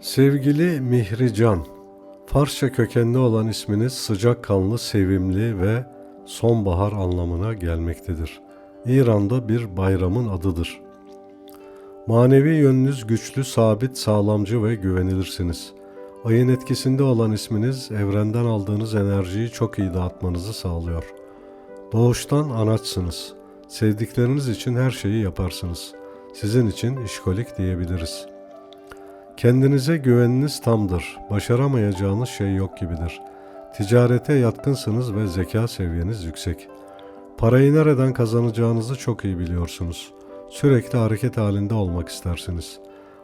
Sevgili Mihrican, Farsça kökenli olan isminiz sıcakkanlı, sevimli ve sonbahar anlamına gelmektedir. İran'da bir bayramın adıdır. Manevi yönünüz güçlü, sabit, sağlamcı ve güvenilirsiniz. Ayın etkisinde olan isminiz evrenden aldığınız enerjiyi çok iyi dağıtmanızı sağlıyor. Doğuştan anaçsınız. Sevdikleriniz için her şeyi yaparsınız. Sizin için işkolik diyebiliriz.'' Kendinize güveniniz tamdır. Başaramayacağınız şey yok gibidir. Ticarete yatkınsınız ve zeka seviyeniz yüksek. Parayı nereden kazanacağınızı çok iyi biliyorsunuz. Sürekli hareket halinde olmak istersiniz.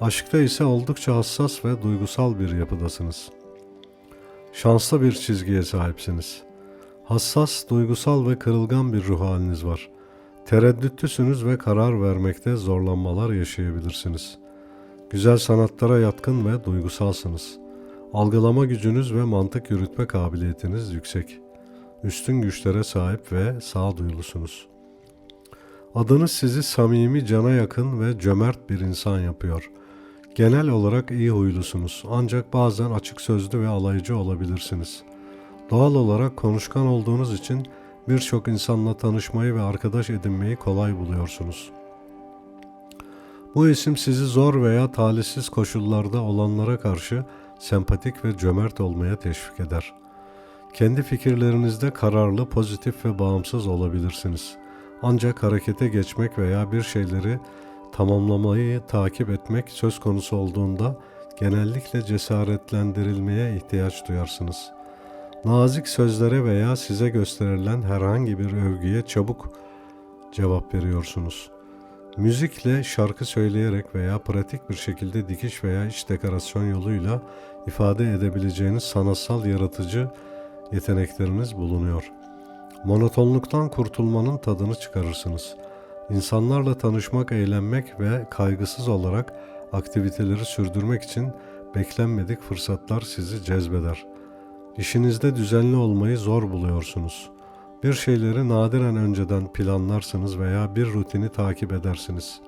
Aşkta ise oldukça hassas ve duygusal bir yapıdasınız. Şanslı bir çizgiye sahipsiniz. Hassas, duygusal ve kırılgan bir ruh haliniz var. Tereddütlüsünüz ve karar vermekte zorlanmalar yaşayabilirsiniz.'' Güzel sanatlara yatkın ve duygusalsınız. Algılama gücünüz ve mantık yürütme kabiliyetiniz yüksek. Üstün güçlere sahip ve sağduyulusunuz. Adınız sizi samimi, cana yakın ve cömert bir insan yapıyor. Genel olarak iyi huylusunuz ancak bazen açık sözlü ve alaycı olabilirsiniz. Doğal olarak konuşkan olduğunuz için birçok insanla tanışmayı ve arkadaş edinmeyi kolay buluyorsunuz.'' Bu isim sizi zor veya talihsiz koşullarda olanlara karşı sempatik ve cömert olmaya teşvik eder. Kendi fikirlerinizde kararlı, pozitif ve bağımsız olabilirsiniz. Ancak harekete geçmek veya bir şeyleri tamamlamayı takip etmek söz konusu olduğunda genellikle cesaretlendirilmeye ihtiyaç duyarsınız. Nazik sözlere veya size gösterilen herhangi bir övgüye çabuk cevap veriyorsunuz.'' Müzikle şarkı söyleyerek veya pratik bir şekilde dikiş veya iç dekorasyon yoluyla ifade edebileceğiniz sanatsal yaratıcı yetenekleriniz bulunuyor. Monotonluktan kurtulmanın tadını çıkarırsınız. İnsanlarla tanışmak, eğlenmek ve kaygısız olarak aktiviteleri sürdürmek için beklenmedik fırsatlar sizi cezbeder. İşinizde düzenli olmayı zor buluyorsunuz.'' Bir şeyleri nadiren önceden planlarsınız veya bir rutini takip edersiniz.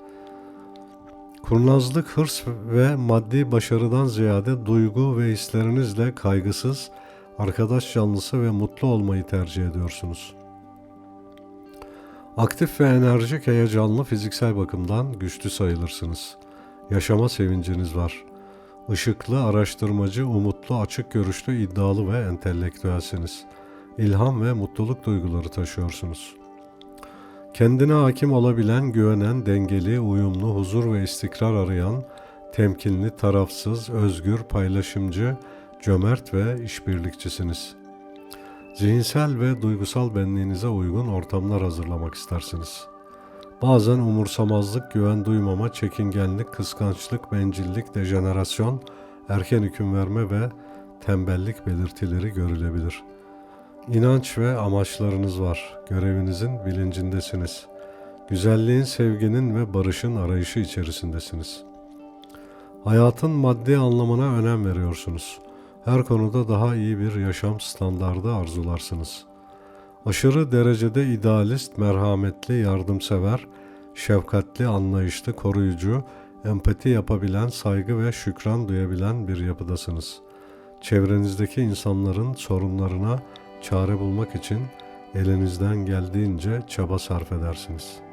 Kurnazlık, hırs ve maddi başarıdan ziyade duygu ve hislerinizle kaygısız, arkadaş canlısı ve mutlu olmayı tercih ediyorsunuz. Aktif ve enerjik heyecanlı fiziksel bakımdan güçlü sayılırsınız. Yaşama sevinciniz var. Işıklı, araştırmacı, umutlu, açık görüşlü, iddialı ve entelektüelsiniz.'' İlham ve mutluluk duyguları taşıyorsunuz. Kendine hakim olabilen, güvenen, dengeli, uyumlu, huzur ve istikrar arayan, temkinli, tarafsız, özgür, paylaşımcı, cömert ve işbirlikçisiniz. Zihinsel ve duygusal benliğinize uygun ortamlar hazırlamak istersiniz. Bazen umursamazlık, güven duymama, çekingenlik, kıskançlık, bencillik, dejenerasyon, erken hüküm verme ve tembellik belirtileri görülebilir.'' İnanç ve amaçlarınız var. Görevinizin bilincindesiniz. Güzelliğin, sevginin ve barışın arayışı içerisindesiniz. Hayatın maddi anlamına önem veriyorsunuz. Her konuda daha iyi bir yaşam standardı arzularsınız. Aşırı derecede idealist, merhametli, yardımsever, şefkatli, anlayışlı, koruyucu, empati yapabilen, saygı ve şükran duyabilen bir yapıdasınız. Çevrenizdeki insanların sorunlarına çare bulmak için elinizden geldiğince çaba sarf edersiniz.''